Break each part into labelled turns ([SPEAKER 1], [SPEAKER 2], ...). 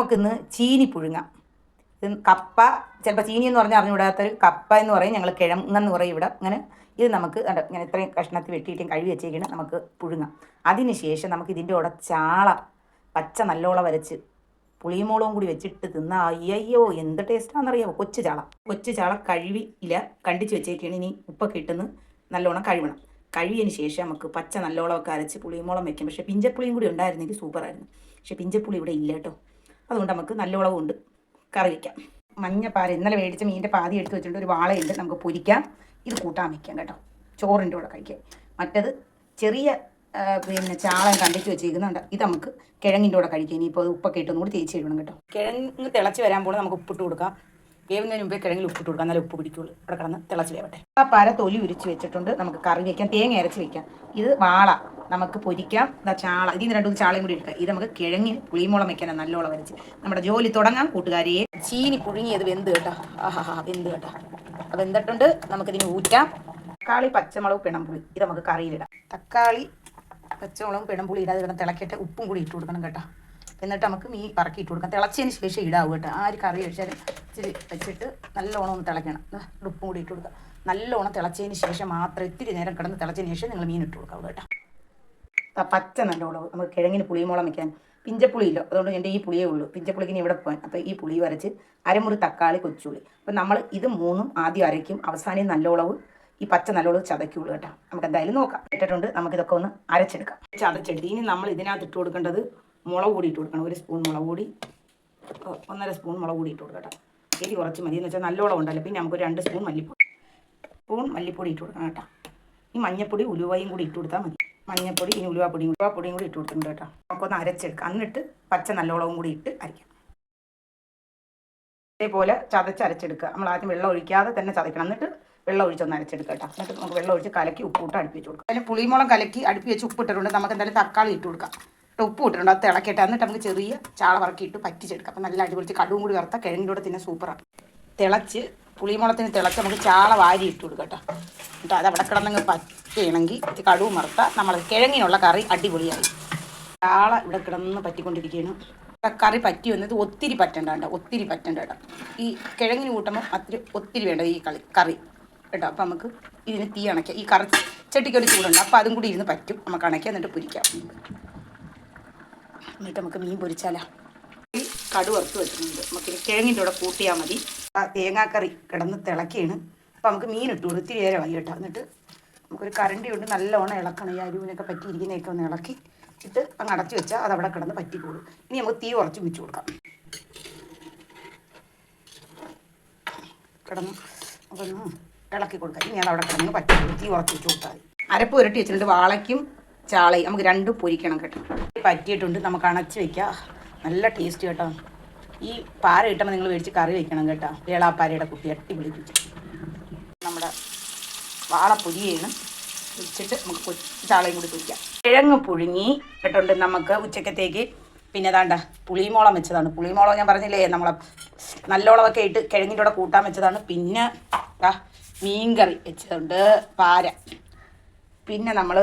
[SPEAKER 1] നമുക്കിന്ന് ചീനി പുഴുങ്ങാം. കപ്പ ചിലപ്പോൾ ചീനി എന്ന് പറഞ്ഞാൽ അറിഞ്ഞുകൂടാത്തൊരു കപ്പ എന്ന് പറയും. ഞങ്ങൾ കിഴങ്ങെന്ന് പറയും ഇവിടെ. അങ്ങനെ ഇത് നമുക്ക് ഇങ്ങനെ ഇത്രയും കഷ്ണത്തിൽ വെട്ടിയിട്ടും കഴുകി വെച്ചേക്കണം നമുക്ക് പുഴുങ്ങാം. അതിനുശേഷം നമുക്ക് ഇതിന്റെ കൂടെ ചാള പച്ച നല്ലോളം വരച്ച് പുളിമുളകും കൂടി വെച്ചിട്ട് തിന്നാ അയ്യോ എന്ത് ടേസ്റ്റാണെന്നറിയാമോ കൊച്ചു ചാള. കൊച്ചു ചാള കഴുവി ഇല കണ്ടിച്ച് വെച്ചേക്കാണ്. ഇനി ഉപ്പൊക്കെ ഇട്ടെന്ന് നല്ലോണം കഴുകണം. കഴുകിയതിന് ശേഷം നമുക്ക് പച്ച നല്ലോളമൊക്കെ അരച്ച് പുളിമുളം വെക്കും. പക്ഷേ പിഞ്ചപ്പുളിയും കൂടി ഉണ്ടായിരുന്നെങ്കിൽ സൂപ്പറായിരുന്നു. പക്ഷേ പിഞ്ചപ്പുളി ഇവിടെ ഇല്ല കേട്ടോ. അതുകൊണ്ട് നമുക്ക് നല്ല കൊണ്ട് കറി വയ്ക്കാം മഞ്ഞപ്പാര ഇന്നലെ മേടിച്ച മീനിന്റെ പാതി എടുത്ത് വെച്ചിട്ടുണ്ട്. ഒരു വാളയുണ്ട്. നമുക്ക് പൊരിക്കാം. ഇത് കൂട്ടാൻ വയ്ക്കാം കേട്ടോ. ചോറിന്റെ കൂടെ കഴിക്കാം. മറ്റത് ചെറിയ പിന്നെ ചാളം കണ്ടിച്ച് വെച്ചിരിക്കുന്നുണ്ട് ഇത് നമുക്ക് കിഴങ്ങിന്റെ കൂടെ കഴിക്കാം. ഇനിയിപ്പോൾ ഉപ്പൊക്കെ ഇട്ടൊന്നും കൂടി തേച്ച് കഴിക്കണം കേട്ടോ. കിഴങ്ങ് തിളച്ച് വരാൻ പോലെ നമുക്ക് ഉപ്പിട്ട് കൊടുക്കാം. വേവുന്നതിന് മുമ്പേ കിഴങ്ങിൽ ഉപ്പിട്ട് കൊടുക്കുക എന്നാലും ഉപ്പ് പിടിക്കുള്ളൂ. ഇവിടെ കിടന്ന് തിളച്ച് വേവട്ടെ. ആ പാര തൊലി ഉരിച്ച് വെച്ചിട്ടുണ്ട്. നമുക്ക് കറി വയ്ക്കാം തേങ്ങ അരച്ച് വെക്കാം. ഇത് വാള. നമുക്ക് പൊരിക്കാം. ഇതാ ചാള. ഇതിൽ നിന്ന് രണ്ടു ചാളയും കൂടി എടുക്കാം. ഇത് നമുക്ക് കിഴങ്ങി പുളിമുളം വെക്കാനാണ് നല്ലോളം വരച്ച്. നമ്മുടെ ജോലി തുടങ്ങാം കൂട്ടുകാരിയെ ചീനി പുഴുങ്ങിയത് വെന്ത് കേട്ടോ. ആഹാ വെന്ത് കേട്ടോ. അത് വെന്തിട്ടുണ്ട്. നമുക്കിതിന് ഊറ്റാം. തക്കാളി പച്ചമുളക് പിണമ്പുളി ഇത് നമുക്ക് കറിയിലിടാം. തക്കാളി പച്ചമുളകും പിണമ്പുളി ഇടാതെ കിടന്ന് തിളക്കിയിട്ട് ഉപ്പും കൂടി ഇട്ട് കൊടുക്കണം കേട്ടോ. എന്നിട്ട് നമുക്ക് മീൻ പറക്കി ഇട്ട് കൊടുക്കാം. തിളച്ചതിന് ശേഷം ഇടാവും കേട്ടോ. ആ ഒരു കറി കഴിച്ചാലും ഇച്ചിരി വെച്ചിട്ട് നല്ലോണം ഒന്ന് തിളയ്ക്കണം ഉപ്പും കൂടി ഇട്ട് കൊടുക്കുക നല്ലോണം തിളച്ചതിന് ശേഷം മാത്രം ഇത്തിരി നേരം കിടന്ന് തിളച്ചതിന് ശേഷം നിങ്ങൾ മീൻ ഇട്ട് കൊടുക്കാം കേട്ടോ. പച്ച നല്ലോണം നമുക്ക് കിഴങ്ങിന് പുളിമുളം വയ്ക്കാൻ. പിഞ്ചപ്പുളിയില്ലോ അതുകൊണ്ട് എന്റെ ഈ പുളിയേ ഉള്ളൂ. പിഞ്ചപ്പുളിക്ക് ഇവിടെ പോകാൻ. അപ്പോൾ ഈ പുളി വരച്ച് അരമുറി തക്കാളി കൊച്ചുള്ളി. അപ്പം നമ്മൾ ഇത് മൂന്നും ആദ്യം അരയ്ക്കും. അവസാനം നല്ലോളവ് ഈ പച്ച നല്ലോളവ് ചതയ്ക്കുള്ളൂ കേട്ടോ. നമുക്ക് എന്തായാലും നോക്കാം. ഇട്ടിട്ടുണ്ട്. നമുക്കിതൊക്കെ ഒന്ന് അരച്ചെടുക്കാം. ചതച്ചെടുത്ത്. ഇനി നമ്മൾ ഇതിനകത്ത് ഇട്ട് കൊടുക്കേണ്ടത് മുളക് കൂടി ഇട്ട് കൊടുക്കണം. ഒരു സ്പൂൺ മുളക് കൂടി ഒന്നര സ്പൂൺ മുളക് കൂടി ഇട്ട് കൊടുക്കട്ടെ എരി കുറച്ച് മതി എന്ന് വെച്ചാൽ നല്ലോളം ഉണ്ടല്ലോ പിന്നെ നമുക്ക് രണ്ട് സ്പൂൺ മല്ലിപ്പൊടി. സ്പൂൺ മല്ലിപ്പൊടി ഇട്ട് കൊടുക്കണം കേട്ടോ. ഈ മഞ്ഞപ്പൊടി ഉലുവയും കൂടി ഇട്ട് കൊടുത്താൽ മതി. മഞ്ഞപ്പൊടി ഇനി ഉലുവാപ്പൊടിയും ഉലുവാപ്പൊടിയും കൂടി ഇട്ട് കൊടുത്തിട്ടുണ്ട് കേട്ടോ. നമുക്കൊന്ന് അരച്ചെടുക്കാം. എന്നിട്ട് പച്ച നല്ലോളവും കൂടി ഇട്ട് അരയ്ക്കാം. ഇതേപോലെ ചതച്ച് അരച്ചെടുക്കുക. നമ്മൾ ആദ്യം വെള്ളം ഒഴിക്കാതെ തന്നെ ചതയ്ക്കണം. എന്നിട്ട് വെള്ളം ഒഴിച്ചൊന്ന് അരച്ചെടുക്കുക കേട്ടോ. എന്നിട്ട് നമുക്ക് വെള്ളം ഒഴിച്ച് കലക്കി ഉപ്പിട്ട് അടുപ്പിച്ച് കൊടുക്കാം. അതിന് പുളിമുളം കലക്കി അടുപ്പി വെച്ച് ഉപ്പിട്ടിട്ടുണ്ട്. നമുക്ക് എന്തായാലും തക്കാളി ഇട്ട് കൊടുക്കാം. ഉപ്പ് ഇട്ടിട്ടുണ്ട്. അത് തിളക്കട്ടെ. എന്നിട്ട് നമുക്ക് ചെറിയ ചാള വറക്കിയിട്ട് പറ്റിച്ചെടുക്കാം. അപ്പം നല്ല അടിപൊളിച്ച് കടുവും കൂടി വറുത്ത കൂടെ തന്നെ സൂപ്പറാണ് തിളച്ച് പുളിമുളത്തിന് തിളച്ച് നമുക്ക് ചാള വാരി ഇട്ട് കൊടുക്കാം എന്നിട്ട് അത് അവിടെ കിടന്നങ്ങ് പറ്റുകയാണെങ്കിൽ കടുവും വറുത്ത നമ്മൾ കിഴങ്ങിനുള്ള കറി അടിപൊളിയായി. ചാള ഇവിടെ കിടന്ന് പറ്റിക്കൊണ്ടിരിക്കുകയാണ്. കറി പറ്റി വന്നത് ഒത്തിരി പറ്റണ്ട കേട്ടോ. ഒത്തിരി പറ്റണ്ട കേട്ടോ. ഈ കിഴങ്ങിന് കൂട്ടുമ്പോൾ അത്തിരി ഒത്തിരി വേണ്ട ഈ കളി കറി കേട്ടോ. അപ്പം നമുക്ക് ഇതിന് തീ അണയ്ക്കാം. ഈ കറി ചട്ടിക്കൊരു ചൂടുണ്ട്. അപ്പോൾ അതും കൂടി ഇരുന്ന് പറ്റും. നമുക്ക് അണയ്ക്കാം. എന്നിട്ട് പൊരിക്കാം. എന്നിട്ട് നമുക്ക് മീൻ പൊരിച്ചാലോ. കടു വറുത്ത് വെച്ചിട്ടുണ്ട്. നമുക്ക് കിഴങ്ങിന്റെ കൂടെ കൂട്ടിയാൽ മതി. ആ തേങ്ങാക്കറി കിടന്ന് തിളക്കിയാണ്. അപ്പോൾ നമുക്ക് മീൻ ഇട്ടു കൊടുത്ത് ഇത്തിരി ആയി കേട്ടോ. എന്നിട്ട് നമുക്കൊരു കരണ്ടി കൊണ്ട് നല്ലോണം ഇളക്കണം. ഈ അരുവിനൊക്കെ പറ്റിയിരിക്കുന്നതൊക്കെ ഒന്ന് ഇളക്കി ഇട്ട് അങ്ങ് അടച്ചു വെച്ചാൽ അത് അവിടെ കിടന്ന് പറ്റിക്കോളും. ഇനി നമുക്ക് തീ ഉറച്ച് വെച്ച് കൊടുക്കാം. കിടന്ന് അതൊന്ന് ഇളക്കി കൊടുക്കാം. ഇനി അത് അവിടെ കിടന്ന് പറ്റിക്കോളും. തീ ഉറച്ച് വെച്ച് കൊടുത്താൽ അരപ്പ് ഉരട്ടി വെച്ചിട്ടുണ്ട്. വാളയ്ക്കും ചാളയും നമുക്ക് രണ്ടും പൊരിക്കണം കേട്ടോ. പറ്റിയിട്ടുണ്ട്. നമുക്ക് അണച്ച് വെക്കാം. നല്ല ടേസ്റ്റ് കേട്ടോ. ഈ പാര കിട്ടുമ്പോൾ നിങ്ങൾ മേടിച്ച് കറി വെക്കണം കേട്ടോ. വേളാപ്പാരയുടെ കുട്ടി അട്ടി പിടിപ്പിച്ച് നമ്മുടെ വാള പൊരിയാണ് വെച്ചിട്ട് നമുക്ക് ചാളയും കൂടി പൊരിക്കാം. കിഴങ്ങ് പുഴുങ്ങി കേട്ടോണ്ട് നമുക്ക് ഉച്ചക്കത്തേക്ക്. പിന്നെ അതാണ്ട പുളിമോളം വെച്ചതാണ്. പുളിമോളം ഞാൻ പറഞ്ഞില്ലേ നമ്മളെ നല്ലോളമൊക്കെ ഇട്ട് കിഴങ്ങിന്റെ കൂടെ കൂട്ടാൻ വെച്ചതാണ്. പിന്നെ മീൻകറി വെച്ചതുണ്ട് പാര. പിന്നെ നമ്മൾ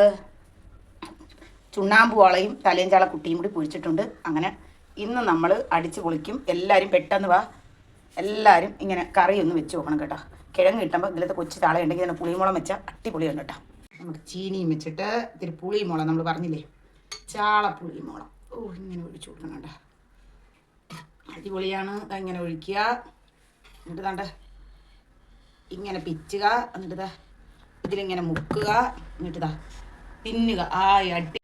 [SPEAKER 1] ചുണ്ണാമ്പ് വളയും ചാള കുട്ടിയും കൂടി പൊരിച്ചിട്ടുണ്ട്. അങ്ങനെ ഇന്ന് നമ്മൾ അടിച്ച് പൊളിക്കും. എല്ലാവരും പെട്ടെന്ന് വാ. എല്ലാവരും ഇങ്ങനെ കറി ഒന്ന് വെച്ച് നോക്കണം കേട്ടോ. കിഴങ്ങ് കിട്ടുമ്പോൾ ഇതിലത്തെ കൊച്ചു താളയുണ്ടെങ്കിൽ ഇതിന് പുളിമുളം വെച്ചാൽ അട്ടിപൊളിയാണ് കേട്ടോ. നമുക്ക് ചീനിയും വെച്ചിട്ട് ഇത്തിരി പുളിമുളം നമ്മൾ പറഞ്ഞില്ലേ? ചാള പുളിമുളം ഓ ഇങ്ങനെ ഒഴിച്ചു കൊടുക്കണം കേട്ടോ. അടിപൊളിയാണ്. ഇങ്ങനെ ഒഴിക്കുക. എന്നിട്ട് താണ്ട ഇങ്ങനെ പിച്ചുക. എന്നിട്ട് ഇതിലിങ്ങനെ മുക്കുക. എന്നിട്ട് తిన్నిగా ఆ అడ్డి.